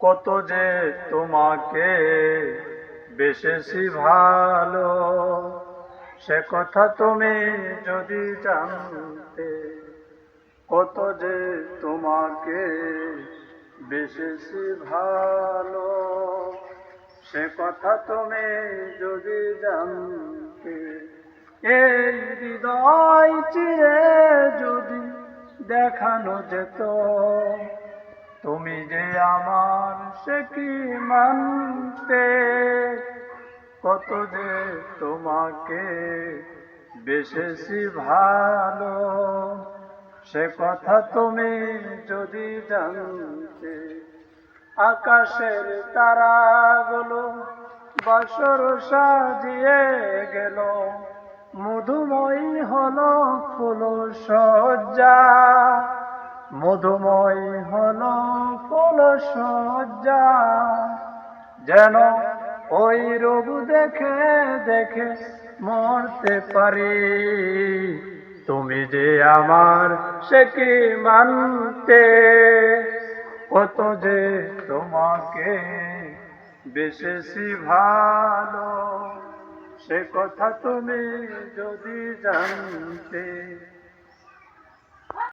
কত যে তোমাকে বেশেছি ভালো, সে কথা তুমি যদি জানতে, কত যে তোমাকে বেশেছি ভালো, সে কথা তুমি যদি জানতে, এই হৃদয় চিরে যদি দেখানো যেত যে আমার সে কি মানতে? কত যে তোমাকে বেশেছি ভালো, সে কথা তুমি যদি জানতে। আকাশের তারাগুলো বাসর সাজিয়ে গেল, মধুময়ী হলো ফুল সজ্জা মধুময় হলো সজ্জা, যেন ওই রূপ দেখে দেখে মরতে পারি। তুমি যে আমার, সে কি মানতে? কত যে তোমাকে বেশেছি ভালো, সে কথা তুমি যদি জানতে